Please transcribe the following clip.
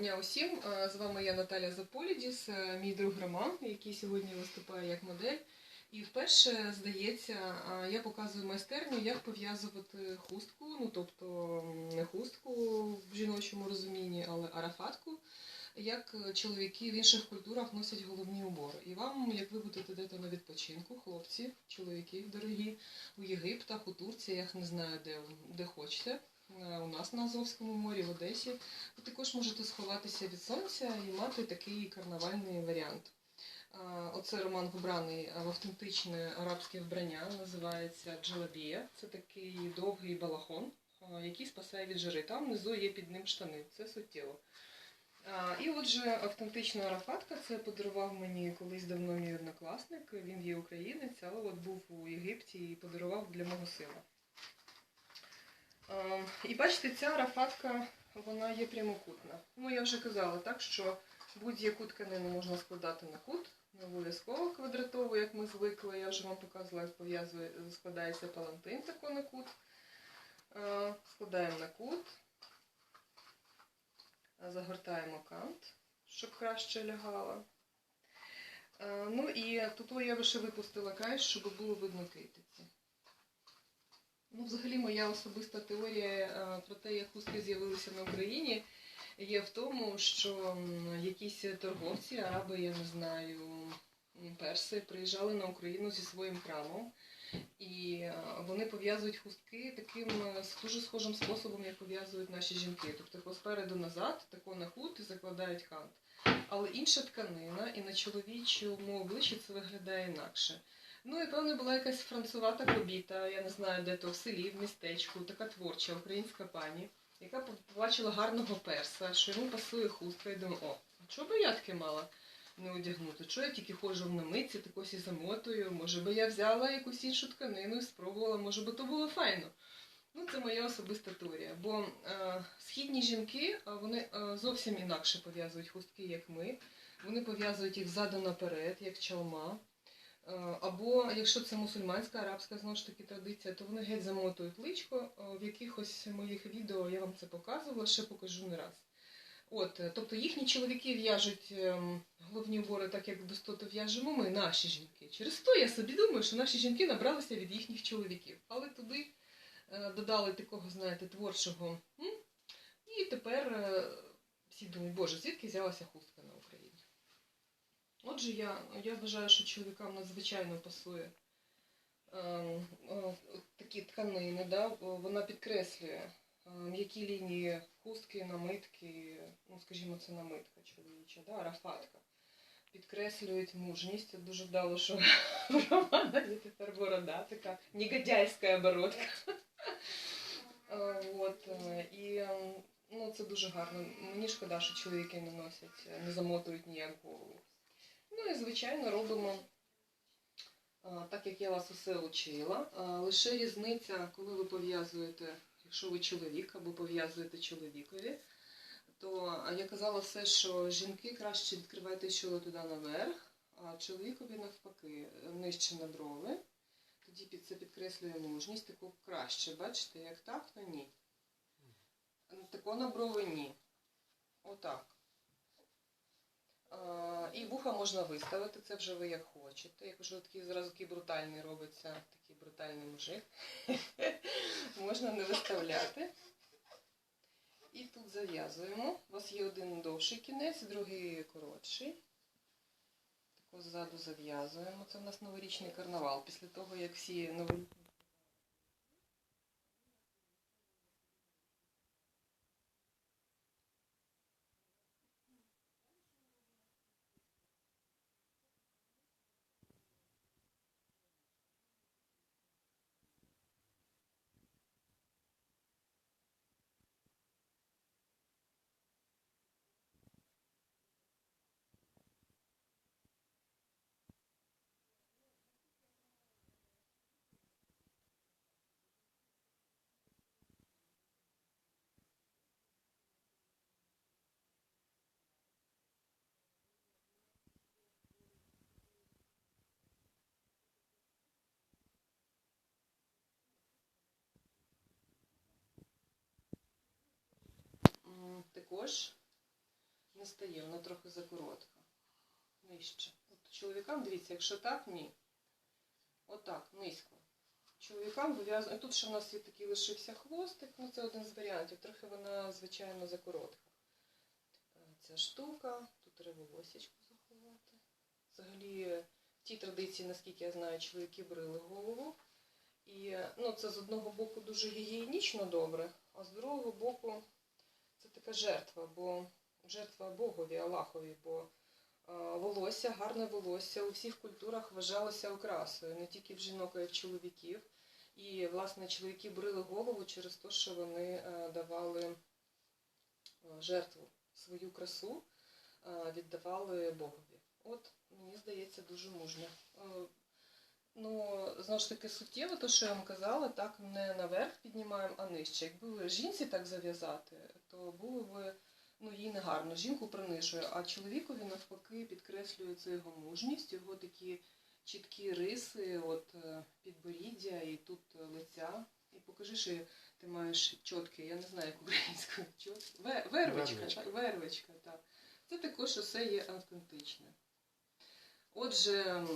дня усім. Е, З вами я Наталя Заполідіс, е, мій друг Роман, який сьогодні виступає як модель. І вперше, здається, е, я показую майстерню, як пов'язувати хустку, ну тобто не хустку в жіночому розумінні, але арафатку, як чоловіки в інших культурах носять головні убори. І вам, як ви будете дати на відпочинку, хлопці, чоловіки дорогі, у Єгиптах, у Турціях, не знаю, де, де хочете. Е, У нас на Азовському морі, в Одесі, ви також можете сховатися від сонця і мати такий карнавальний варіант. Оце Роман вбраний в автентичне арабське вбрання, називається джалабія. Це такий довгий балахон, який спасає від жари. Там внизу є під ним штани, це суттєво. І отже, автентична арафатка це подарував мені колись давно мій однокласник. Він є українець, але от був у Єгипті і подарував для мого сина. А, І бачите, ця арафатка вона є прямокутна. Ну, я вже казала, так, що будь-яку тканину можна складати на кут, не обов'язково квадратову, як ми звикли. Я вже вам показувала, як складається палантин тако на кут. Е, Складаємо на кут, загортаємо кант, щоб краще лягала. Е, Ну і тут я ще випустила кайш, щоб було видно китиці. Ну, взагалі, моя особиста теорія е, про те, як хустки з'явилися на Україні, є в тому, що якісь торговці, араби, я не знаю, перси, приїжджали на Україну зі своїм крамом, і е, вони пов'язують хустки таким е, дуже схожим способом, як пов'язують наші жінки. Тобто спереду назад, тако на кут і закладають кант. Але інша тканина, і на чоловічому обличчі це виглядає інакше. Ну і певно була якась францувата кобіта, я не знаю, де то в селі, в містечку, така творча українська пані, яка побачила гарного перса, що йому пасує хустка, і думає, о, чого би я таке мала не одягнути? Чого я тільки ходжу в намитці, так ось і замотую? Може би я взяла якусь іншу тканину і спробувала, може би то було файно. Ну, це моя особиста теорія. Бо е, східні жінки е, вони е, зовсім інакше пов'язують хустки, як ми. Вони пов'язують їх ззаду наперед, як чалма. Е, Або якщо це мусульманська, арабська знову ж таки традиція, то вони геть замотують личко. Е, В якихось моїх відео я вам це показувала, ще покажу не раз. От, е, тобто їхні чоловіки в'яжуть ем, головні убори так, як достото в'яжемо ми, наші жінки. Через то я собі думаю, що наші жінки набралися від їхніх чоловіків. Але туди додали такого, знаєте, творчого. І тепер всі думають, боже, звідки взялася хустка на Україні? Отже, я, я вважаю, що чоловікам надзвичайно пасує ем, е, такі тканини, да? вона підкреслює е, м'які лінії хустки, намитки, ну, скажімо, це намитка чоловіча, да? арафатка. Підкреслюють мужність. Дуже вдало, що у Романа тепер борода, така негодяйська оборотка. Е, От, е, і ем, ну, це дуже гарно. Мені шкода, що чоловіки не носять, е, не замотують ніяк голову. Ну і звичайно робимо так, як я вас усе учила. Лише різниця, коли ви пов'язуєте, якщо ви чоловік або пов'язуєте чоловікові, то я казала все, що жінки краще відкривайте чоло туди наверх, а чоловікові навпаки нижче на брови. Тоді це підкреслює мужність, таку краще, бачите, як так, то ні. Тако на брови ні. Отак. І вуха можна виставити, це вже ви як хочете. Як вже такий зразу такий брутальний робиться, такий брутальний мужик. можна не виставляти. І тут зав'язуємо. У вас є один довший кінець, другий коротший. Тако ззаду зав'язуємо. Це у нас новорічний карнавал. Після того, як всі новорічні Також не стає, вона трохи закоротка. Нижче. От чоловікам, дивіться, якщо так, ні. Отак, низько. Чоловікам вив'язано. Тут ще в нас є такий лишився хвостик, ну це один з варіантів. Трохи вона, звичайно, закоротка. Ця штука, тут треба волосечко заховати. Взагалі, в тій традиції, наскільки я знаю, чоловіки брили голову. І ну, це з одного боку дуже гігієнічно добре, а з другого це жертва, бо жертва Богові, Аллахові, бо волосся, гарне волосся у всіх культурах вважалося окрасою, не тільки в жінок, а й в чоловіків. І, власне, чоловіки брили голову через те, що вони е, давали е, жертву свою красу, е, віддавали Богові. От, мені здається, дуже мужньо. Ну, знову ж таки, суттєво, то, що я вам казала, так не наверх піднімаємо, а нижче. Якби жінці так зав'язати, то було б ну, їй негарно. Жінку принижує, а чоловікові навпаки підкреслюється його мужність, його такі чіткі риси, от е, підборіддя і тут е, лиця. І покажи, що ти маєш чітке, я не знаю, як українською, чот... Ве- вервичка, Вервичка. так, вервичка, так. Це також усе є автентичне. Отже,